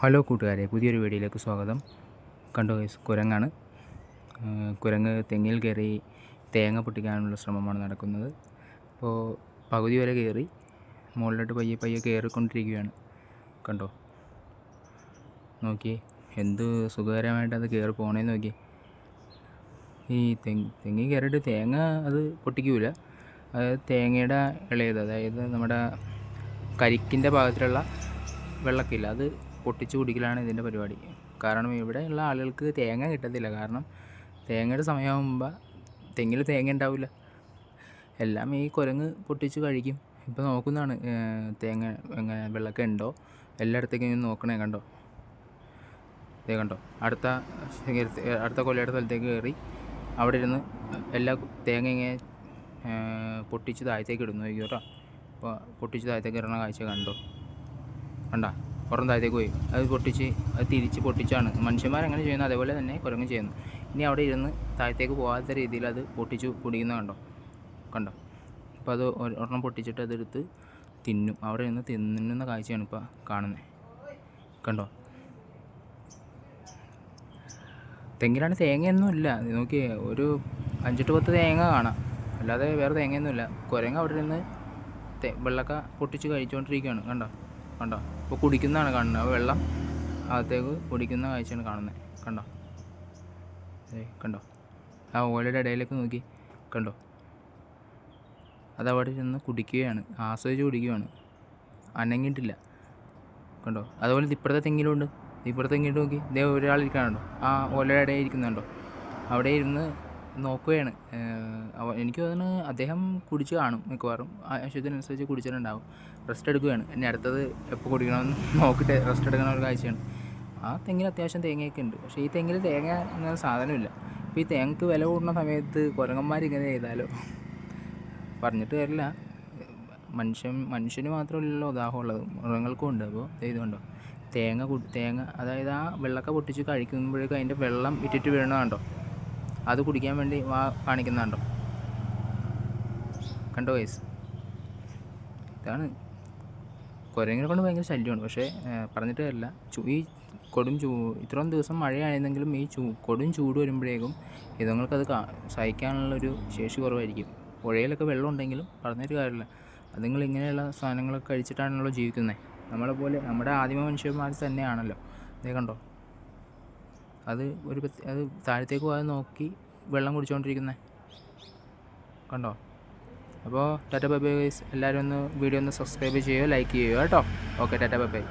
Hello കൂട്ടുകാരെ പുതിയൊരു വീഡിയോയിലേക്ക് സ്വാഗതം. കണ്ടോ കുരങ്ങാണ്. കുരങ്ങ് തെങ്ങിൽ കയറി തേങ്ങ പൊട്ടിക്കാനുള്ള ശ്രമമാണ് നടക്കുന്നത്. അപ്പോൾ പകുതി വരെ കയറി മുകളിലോട്ട് പയ്യെ പയ്യെ കയറിക്കൊണ്ടിരിക്കുകയാണ്. കണ്ടോ? നോക്കി എന്ത് സുഖകരമായിട്ട് അത് കയറി പോകണേന്ന് നോക്കി ഈ തെങ്ങ് തെങ്ങി കയറിയിട്ട് തേങ്ങ അത് പൊട്ടിക്കൂല. അതായത് തേങ്ങയുടെ ഇളയത് അതായത് നമ്മുടെ കരിക്കിന്റെ ഭാഗത്തിലുള്ള വെള്ളക്കില്ല. അത് പൊട്ടിച്ച് കുടിക്കലാണ് ഇതിന്റെ പരിപാടി. കാരണം ഇവിടെയുള്ള ആളുകൾക്ക് തേങ്ങ കിട്ടത്തില്ല. കാരണം തേങ്ങയുടെ സമയമാകുമ്പോൾ തെങ്ങിൽ തേങ്ങ ഉണ്ടാവില്ല എല്ലാം ഈ കുരങ്ങ് പൊട്ടിച്ച് കഴിക്കും. ഇപ്പോൾ നോക്കുന്നതാണ് തേങ്ങ എങ്ങനെ വെള്ളക്ക ഉണ്ടോ? എല്ലായിടത്തേക്കും നോക്കണേ കണ്ടോ? ഇതേ കണ്ടോ? അടുത്ത അടുത്ത കൊല്ലയുടെ സ്ഥലത്തേക്ക് കയറി അവിടെ ഇരുന്ന് എല്ലാ തേങ്ങ ഇങ്ങനെ പൊട്ടിച്ച് താഴത്തേക്ക് ഇടുന്നു. കേട്ടോ അപ്പോൾ പൊട്ടിച്ച് താഴത്തേക്ക് ഇടുന്ന കാഴ്ച കണ്ടോ? കണ്ട? പുറം താഴത്തേക്ക് പോയി. അത് പൊട്ടിച്ച് അത് തിരിച്ച് പൊട്ടിച്ചാണ്. മനുഷ്യന്മാർ അങ്ങനെ ചെയ്യുന്നു. അതേപോലെ തന്നെ കുരങ്ങ് ചെയ്യുന്നു. ഇനി അവിടെ ഇരുന്ന് താഴത്തേക്ക് പോകാത്ത രീതിയിൽ അത് പൊട്ടിച്ച് കുടിക്കുന്ന കണ്ടോ? കണ്ടോ? അപ്പോൾ അത് ഒരെണ്ണം പൊട്ടിച്ചിട്ട് അതെടുത്ത് തിന്നും. അവിടെ ഇരുന്ന് തിന്നുന്ന കാഴ്ചയാണ് ഇപ്പോൾ കാണുന്നത് കണ്ടോ? തെങ്ങിലാണ് തേങ്ങയൊന്നും ഇല്ല. നോക്കി ഒരു അഞ്ചെട്ട് പത്ത് തേങ്ങ കാണാം. അല്ലാതെ വേറെ തേങ്ങയൊന്നുമില്ല കുരങ്ങ് അവിടെ തേ വെള്ളക്ക പൊട്ടിച്ച് കഴിച്ചുകൊണ്ടിരിക്കുകയാണ് കണ്ടോ? കണ്ടോ? ഇപ്പോൾ കുടിക്കുന്നതാണ് കാണുന്നത്. ആ വെള്ളം അകത്തേക്ക് കുടിക്കുന്ന കാഴ്ചയാണ് കാണുന്നത്. കണ്ടോ? കണ്ടോ? ആ ഓലയുടെ ഇടയിലേക്ക് നോക്കി. കണ്ടോ? അതവിടെ ചെന്ന് കുടിക്കുകയാണ്. ആസ്വദിച്ച് കുടിക്കുകയാണ്. അനങ്ങിയിട്ടില്ല. കണ്ടോ? അതുപോലെ ഇപ്പുറത്തെ തെങ്ങിലുണ്ട് ഇപ്പുറത്തെ തെങ്ങിട്ട് നോക്കി. ഇതേ ഒരാളിരിക്കാനുണ്ടോ ആ ഓലയുടെ ഇടയിൽ ഇരിക്കുന്നുണ്ടോ അവിടെ ഇരുന്ന് നോക്കുകയാണ്. എനിക്ക് തോന്നുന്നു അദ്ദേഹം കുടിച്ച് കാണും മിക്കവാറും. ആവശ്യത്തിനനുസരിച്ച് കുടിച്ചിട്ടുണ്ടാവും. റെസ്റ്റ് എടുക്കുകയാണ്. ഇനി അടുത്തത് എപ്പോൾ കുടിക്കണമെന്ന് നോക്കിയിട്ട് റെസ്റ്റ് എടുക്കുന്ന ഒരു കാഴ്ചയാണ്. ആ തെങ്ങിൽ അത്യാവശ്യം തേങ്ങയൊക്കെ ഉണ്ട്. പക്ഷേ ഈ തെങ്ങിൽ തേങ്ങ എന്ന സാധനമില്ല. അപ്പോൾ ഈ തേങ്ങക്ക് വില കൂടുന്ന സമയത്ത് കുരങ്ങന്മാർ ഇങ്ങനെ ചെയ്താലോ? പറഞ്ഞിട്ട് വരില്ല മനുഷ്യൻ മനുഷ്യന് മാത്രമല്ലല്ലോ ദാഹമുള്ളത് മൃഗങ്ങൾക്കും ഉണ്ട്. അപ്പോൾ ഇതുകൊണ്ടോ തേങ്ങ തേങ്ങ അതായത് ആ വെള്ളക്ക പൊട്ടിച്ച് കഴിക്കുമ്പോഴേക്കും അതിന്റെ വെള്ളം ഇട്ടിട്ട് വീഴണ കണ്ടോ അത് കുടിക്കാൻ വേണ്ടി വാ കാണിക്കുന്നുണ്ടോ? കണ്ടോ വയസ്സ് ഇതാണ്. കുരങ്ങിനെ കൊണ്ട് ഭയങ്കര ശല്യമാണ്. പക്ഷേ പറഞ്ഞിട്ട് കാര്യമില്ല. ഈ കൊടും ചൂ ഇത്രയും ദിവസം മഴയായിരുന്നെങ്കിലും ഈ ചൂ കൊടും ചൂട് വരുമ്പോഴേക്കും ഇതുങ്ങൾക്കത് സഹിക്കാനുള്ളൊരു ശേഷി കുറവായിരിക്കും. പുഴയിലൊക്കെ വെള്ളം ഉണ്ടെങ്കിലും പറഞ്ഞിട്ട് കാര്യമില്ല. അതുങ്ങൾ ഇങ്ങനെയുള്ള സാധനങ്ങളൊക്കെ കഴിച്ചിട്ടാണല്ലോ ജീവിക്കുന്നത് നമ്മളെ പോലെ നമ്മുടെ ആദിമ മനുഷ്യന്മാർ തന്നെയാണല്ലോ. ഇതേ കണ്ടോ? അത് ഒരു അത് താഴത്തേക്ക് പോകാതെ നോക്കി വെള്ളം കുടിച്ചുകൊണ്ടിരിക്കുന്നത് കണ്ടോ? അപ്പോൾ ടാറ്റ ബൈ ബൈ എല്ലാവരും ഒന്ന് വീഡിയോ ഒന്ന് സബ്സ്ക്രൈബ് ചെയ്യുക ലൈക്ക് ചെയ്യുക കേട്ടോ. Okay tata bye bye.